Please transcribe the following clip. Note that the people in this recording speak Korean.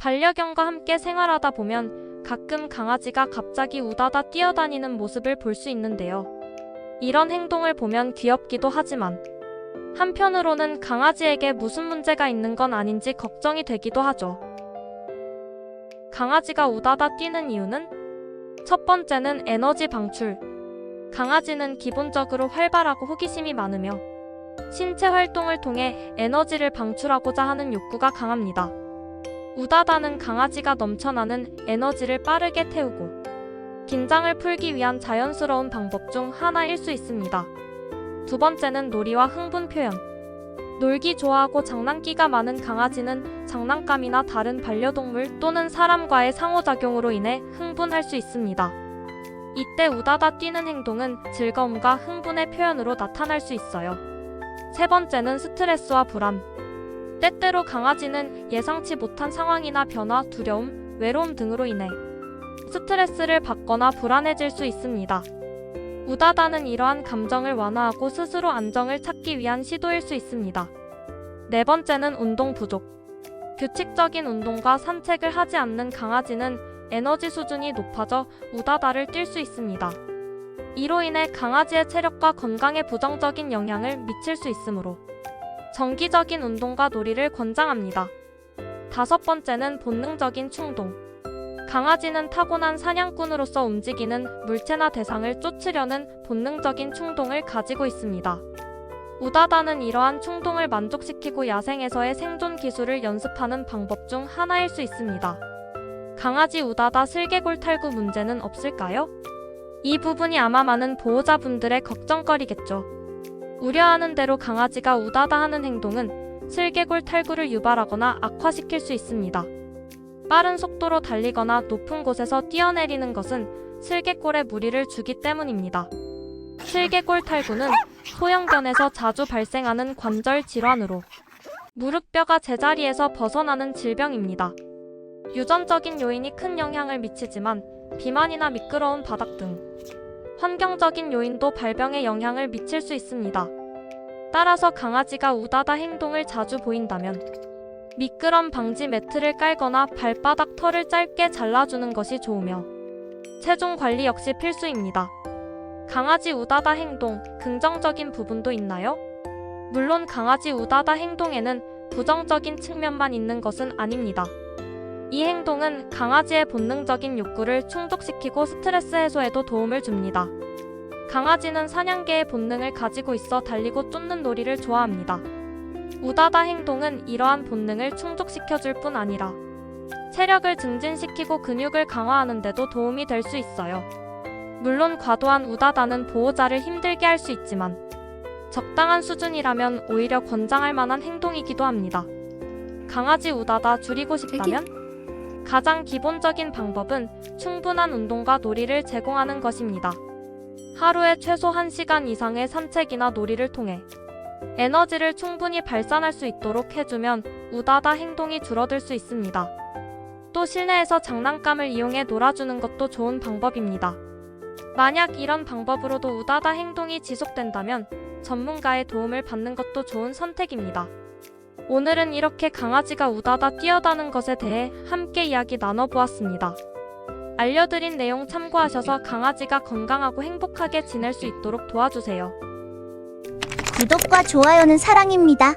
반려견과 함께 생활하다 보면 가끔 강아지가 갑자기 우다다 뛰어다니는 모습을 볼 수 있는데요. 이런 행동을 보면 귀엽기도 하지만 한편으로는 강아지에게 무슨 문제가 있는 건 아닌지 걱정이 되기도 하죠. 강아지가 우다다 뛰는 이유는 첫 번째는 에너지 방출. 강아지는 기본적으로 활발하고 호기심이 많으며 신체 활동을 통해 에너지를 방출하고자 하는 욕구가 강합니다. 우다다는 강아지가 넘쳐나는 에너지를 빠르게 태우고 긴장을 풀기 위한 자연스러운 방법 중 하나일 수 있습니다. 두 번째는 놀이와 흥분 표현. 놀기 좋아하고 장난기가 많은 강아지는 장난감이나 다른 반려동물 또는 사람과의 상호작용으로 인해 흥분할 수 있습니다. 이때 우다다 뛰는 행동은 즐거움과 흥분의 표현으로 나타날 수 있어요. 세 번째는 스트레스와 불안. 때때로 강아지는 예상치 못한 상황이나 변화, 두려움, 외로움 등으로 인해 스트레스를 받거나 불안해질 수 있습니다. 우다다는 이러한 감정을 완화하고 스스로 안정을 찾기 위한 시도일 수 있습니다. 네 번째는 운동 부족. 규칙적인 운동과 산책을 하지 않는 강아지는 에너지 수준이 높아져 우다다를 뛸수 있습니다. 이로 인해 강아지의 체력과 건강에 부정적인 영향을 미칠 수 있으므로 정기적인 운동과 놀이를 권장합니다. 다섯 번째는 본능적인 충동. 강아지는 타고난 사냥꾼으로서 움직이는 물체나 대상을 쫓으려는 본능적인 충동을 가지고 있습니다. 우다다는 이러한 충동을 만족시키고 야생에서의 생존 기술을 연습하는 방법 중 하나일 수 있습니다. 강아지 우다다 슬개골 탈구 문제는 없을까요? 이 부분이 아마 많은 보호자분들의 걱정거리겠죠. 우려하는 대로 강아지가 우다다 하는 행동은 슬개골 탈구를 유발하거나 악화시킬 수 있습니다. 빠른 속도로 달리거나 높은 곳에서 뛰어내리는 것은 슬개골에 무리를 주기 때문입니다. 슬개골 탈구는 소형견에서 자주 발생하는 관절 질환으로 무릎뼈가 제자리에서 벗어나는 질병입니다. 유전적인 요인이 큰 영향을 미치지만 비만이나 미끄러운 바닥 등 환경적인 요인도 발병에 영향을 미칠 수 있습니다. 따라서 강아지가 우다다 행동을 자주 보인다면 미끄럼 방지 매트를 깔거나 발바닥 털을 짧게 잘라주는 것이 좋으며 체중 관리 역시 필수입니다. 강아지 우다다 행동, 긍정적인 부분도 있나요? 물론 강아지 우다다 행동에는 부정적인 측면만 있는 것은 아닙니다. 이 행동은 강아지의 본능적인 욕구를 충족시키고 스트레스 해소에도 도움을 줍니다. 강아지는 사냥개의 본능을 가지고 있어 달리고 쫓는 놀이를 좋아합니다. 우다다 행동은 이러한 본능을 충족시켜줄 뿐 아니라 체력을 증진시키고 근육을 강화하는 데도 도움이 될 수 있어요. 물론 과도한 우다다는 보호자를 힘들게 할 수 있지만 적당한 수준이라면 오히려 권장할 만한 행동이기도 합니다. 강아지 우다다 줄이고 싶다면 가장 기본적인 방법은 충분한 운동과 놀이를 제공하는 것입니다. 하루에 최소 1시간 이상의 산책이나 놀이를 통해 에너지를 충분히 발산할 수 있도록 해주면 우다다 행동이 줄어들 수 있습니다. 또 실내에서 장난감을 이용해 놀아주는 것도 좋은 방법입니다. 만약 이런 방법으로도 우다다 행동이 지속된다면 전문가의 도움을 받는 것도 좋은 선택입니다. 오늘은 이렇게 강아지가 우다다 뛰어다는 것에 대해 함께 이야기 나눠보았습니다. 알려드린 내용 참고하셔서 강아지가 건강하고 행복하게 지낼 수 있도록 도와주세요. 구독과 좋아요는 사랑입니다.